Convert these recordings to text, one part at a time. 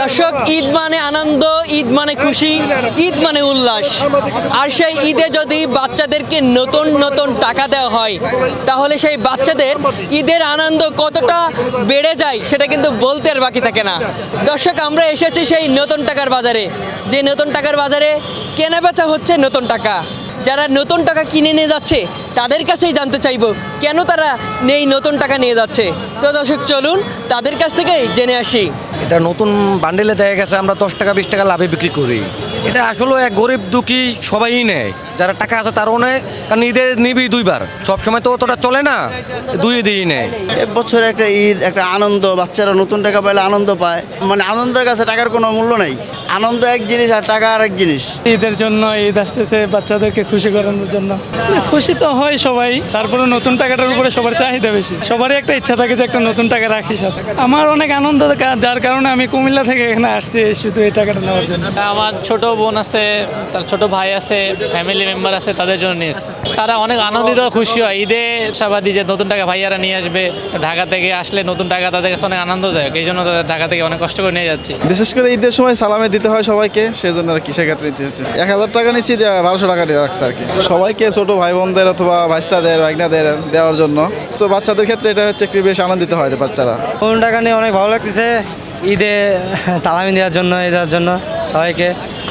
দর্শক, ঈদ মানে আনন্দ, ঈদ মানে খুশি, ঈদ মানে উল্লাস। আর সেই ঈদে যদি বাচ্চাদেরকে নতুন নতুন টাকা দেওয়া হয়, তাহলে সেই বাচ্চাদের ঈদের আনন্দ কতটা বেড়ে যায় সেটা কিন্তু বলতে আর বাকি থাকে না। দর্শক, আমরা এসেছি সেই নতুন টাকার বাজারে। যে নতুন টাকার বাজারে কেনা বেচা হচ্ছে নতুন টাকা। যারা নতুন টাকা কিনে নিয়ে যাচ্ছে তাদের কাছেই জানতে চাইব কেন তারা নেই নতুন টাকা নিয়ে যাচ্ছে। তো দর্শক চলুন তাদের কাছ থেকেই জেনে আসি। এটা নতুন বান্ডেলে দেখা গেছে আমরা দশ টাকা বিশ টাকা লাভে বিক্রি করি। এটা আসলে এক গরিব দুঃখী সবাই নেয়। যারা টাকা আছে তারও নেয় কারণ ঈদের নিবি দুইবার। সব সময় তো অতটা চলে না দুই দিই নেয়। বছরে একটা ঈদ একটা আনন্দ বাচ্চারা নতুন টাকা পাইলে আনন্দ পায়। মানে আনন্দের কাছে টাকার কোনো মূল্য নেই। আনন্দ এক জিনিস আর টাকা আর এক জিনিস। ঈদের জন্য ঈদ আসতেছে বাচ্চাদেরকে খুশি করানোর জন্য। খুশি তো হয় সবাই তারপরে নতুন টাকাটার উপরে সবার চাহিদা বেশি। সবারই একটা ইচ্ছা থাকে যে একটা নতুন টাকা রাখি সাথে আমার অনেক আনন্দ যার কারণে আমি কুমিল্লা থেকে এখানে আসছি শুধু এই টাকাটা নেওয়ার জন্য। আমার ছোট বোন আছে তার ছোট ভাই আছে ফ্যামিলি মেম্বার আছে তাদের জন্য তারা অনেক আনন্দিত খুশি হয়। ঈদে আশাবাদী যে নতুন টাকা ভাইয়ারা নিয়ে আসবে ঢাকা থেকে আসলে নতুন টাকা তাদের কাছে অনেক আনন্দদায়ক। এই জন্য তাদের ঢাকা থেকে অনেক কষ্ট করে নিয়ে যাচ্ছি। বিশেষ করে ঈদের সময় সালামে দিতে হয় সবাইকে সেই জন্য আর কি সেক্ষেত্রে নিতে হচ্ছে। এক হাজার টাকা নিচ্ছি বারোশো টাকা রাখছে আর কি। সবাইকে ছোট ভাই বোনদের অথবা ভাইস্তাদের, ভাগনাদের দেওয়ার জন্য। তো বাচ্চাদের ক্ষেত্রে এটা হচ্ছে একটু বেশ আনন্দিত হয় বাচ্চারা। নতুন টাকা নিয়ে অনেক ভালো লাগতেছে। ঈদে সালামি দেওয়ার জন্য এই দেওয়ার জন্য সবাইকে।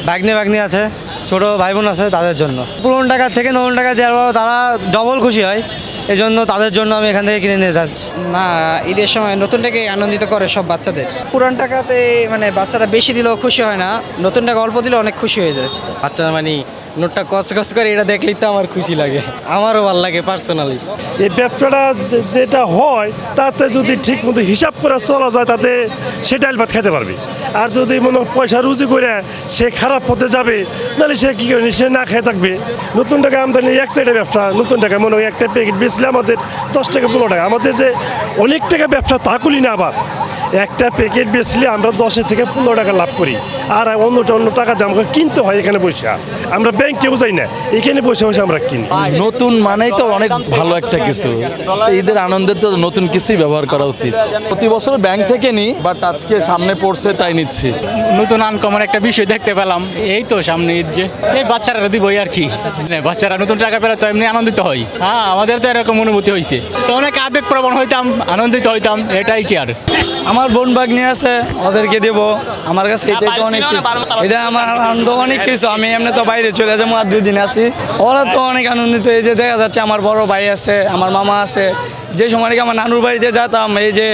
ভাগ্নে বাগনি আছে, ছোট ভাই বোন আছে তাদের জন্য। পুরনো টাকা থেকে নতুন টাকা দেওয়ার পর তারা ডবল খুশি হয়। এই জন্য তাদের জন্য আমি এখান থেকে কিনে নিয়ে যাচ্ছি। না, ঈদের সময় নতুন টাকা আনন্দিত করে সব বাচ্চাদের। পুরান টাকাতে মানে বাচ্চারা বেশি দিলেও খুশি হয় না, নতুন টাকা অল্প দিলে অনেক খুশি হয়ে যায়। বাচ্চারা মানে নোটটা কচ কচ করে এটা দেখলেই তো আমার খুশি লাগে। আমারও ভালো লাগে পার্সোনালি এই ব্যবসাটা যেটা হয়, তাতে যদি ঠিক মতো হিসাব করে চলা যায়, তাতে সে ডাল ভাত খেতে পারবে। আর যদি মনে পয়সা রুজি করে সে খারাপ পথে যাবে, তাহলে সে কী করে? সে না খেয়ে থাকবে। নতুন টাকা আমদানি, এক সাইডে ব্যবসা, নতুন টাকা মনে হয় একটা প্যাকেট বেচলে আমাদের দশ টাকা, পনেরো টাকা। আমাদের যে অনেক টাকা ব্যবসা, তা করি না আবার। একটা প্যাকেট বেচলে আমরা দশের থেকে পনেরো টাকা লাভ করি। আর অন্যটা অন্য টাকা দিয়ে আমাকে কিনতে হয় এখানে বসে। আমরা ব্যাংকেও যাই না এখানে বসে বসে আমরা কিনি। নতুন মানেই তো অনেক ভালো একটা কিছু। ঈদের আনন্দের তো নতুন কিছুই ব্যবহার করা উচিত। প্রতি বছর ব্যাংক থেকে নিই বাট আজকে সামনে পড়ছে তাই নিচ্ছি। নতুন আনকমন একটা বিষয় দেখতে পেলাম। এই তো সামনে ঈদ যে। এই বাচ্চারা দিবই আর কি। বাচ্চারা নতুন টাকা পেলে তো এমনি আনন্দিত হয়। হ্যাঁ আমাদের তো এরকম অনুভূতি হয়েছে। তো অনেক আবেগ প্রবণ হইতাম আনন্দিত হইতাম এটাই কি আর? আমার বোন বাগনি আছে ওদেরকে দেবো। আমার কাছে এটাই তো অনেক কিছু এটা আমার আনন্দ অনেক কিছু। আমি এমনি তো বাইরে চলে যাব আর দুই দিন আছি। ওরা তো অনেক আনন্দিত। এই যে দেখা যাচ্ছে আমার বড় ভাই আছে আমার মামা আছে। যে সময় আমার নানুর বাড়িতে যেতাম এই যে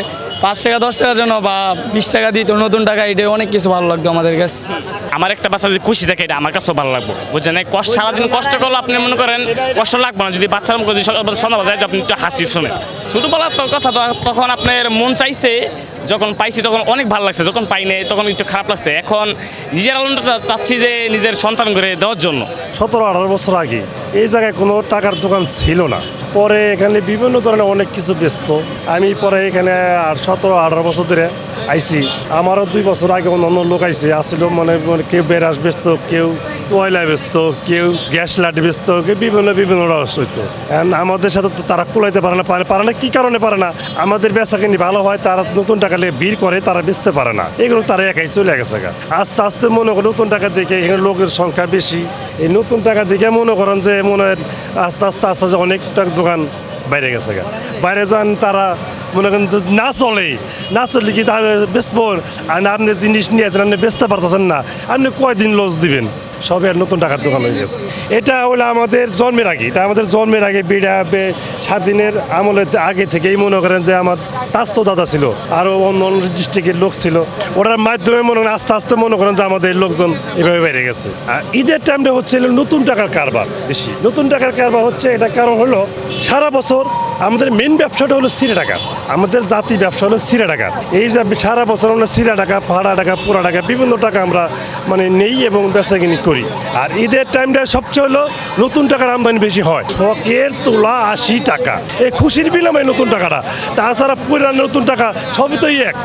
পাঁচ টাকা দশ টাকার জন্য বা বিশ টাকা দিত নতুন টাকা এটা অনেক কিছু ভালো লাগতো আমাদের কাছে। আমার একটা বাচ্চা যদি খুশি থাকে এটা আমার কাছেও ভালো লাগবে। বুঝছেন? এই কষ্ট সারাদিন কষ্ট করলে আপনি মনে করেন কষ্ট লাগবে না। যদি বাচ্চার মুখে যদি সকাল- যায় আপনি একটু হাসি শুনে। শুধু বলার কথা তো তখন আপনার মন চাইছে যখন পাইছি তখন অনেক ভালো লাগছে। যখন পাই নাই তখন একটু খারাপ লাগছে। এখন নিজের আনন্দটা চাচ্ছি যে নিজের সন্তান করে দেওয়ার জন্য। সতেরো আঠারো বছর আগে এই জায়গায় কোনো টাকার দোকান ছিল না। পরে এখানে বিভিন্ন ধরনের অনেক কিছু ব্যস্ত। আমি পরে এখানে সতেরো, আঠারো বছর ধরে আইছি। আমারও দুই বছর আগে অন্য অন্য লোক আইছে আসছিল মানে মানে কেউ বেরাস ব্যস্ত, কেউ কয়লা ব্যস্ত, কেউ গ্যাস লাইট ব্যস্ত, কেউ বিভিন্ন বিভিন্ন রস হইতো। আমাদের সাথে তো তারা কুলাইতে পারে না পারে না, কি কারণে পারে না? আমাদের বেচা কিনি ভালো হয়, তারা নতুন টাকা নিয়ে ভিড় করে, তারা বেচতে পারে না। এগুলো তারা একাই চলে গেছে আস্তে আস্তে মনে করেন নতুন টাকা দেখে এখানে লোকের সংখ্যা বেশি। এই নতুন টাকা দেখে মনে করেন যে মনে হয় আস্তে আস্তে আস্তে আস্তে অনেকটা দোকান বাইরে গেছে বাইরে যান তারা মনে করেন না চলে, না চললে কি তাহলে বেচবো আর আপনি জিনিস নিয়ে আপনি বেচতে পারতেছেন না। আপনি কয়দিন লস দিবেন? সবে নতুন টাকার দোকান হয়ে গেছে। এটা হলো আমাদের জন্মের আগে। এটা আমাদের জন্মের আগে বিড়া স্বাধীনের আমলের আগে থেকেই মনে করেন যে আমার স্বাস্থ্য দাদা ছিল আরও অন্য অন্য ডিস্ট্রিক্টের লোক ছিল। ওটার মাধ্যমে মনে করেন আস্তে আস্তে মনে করেন যে আমাদের লোকজন এভাবে বেড়ে গেছে। আর ঈদের টাইমটা হচ্ছে নতুন টাকার কারবার বেশি। নতুন টাকার কারবার হচ্ছে এটা কারণ হলো সারা বছর আমাদের মেন ব্যবসাটা হলো সিরে টাকা আমাদের জাতি ব্যবসা হলো সিরে টাকা এই যে সারা বছর আমরা সিরা টাকা ভাড়া টাকা পোড়া টাকা বিভিন্ন টাকা আমরা মানে নেই এবং বেচাকিনি করি। আর ঈদের টাইমটা সবচেয়ে হলো নতুন টাকার আমদানি বেশি হয়। শখের তোলা আশি টাকা। এই খুশির বিনিময়ে নতুন টাকাটা। তাছাড়া পুরান নতুন টাকা, সবই তো এক।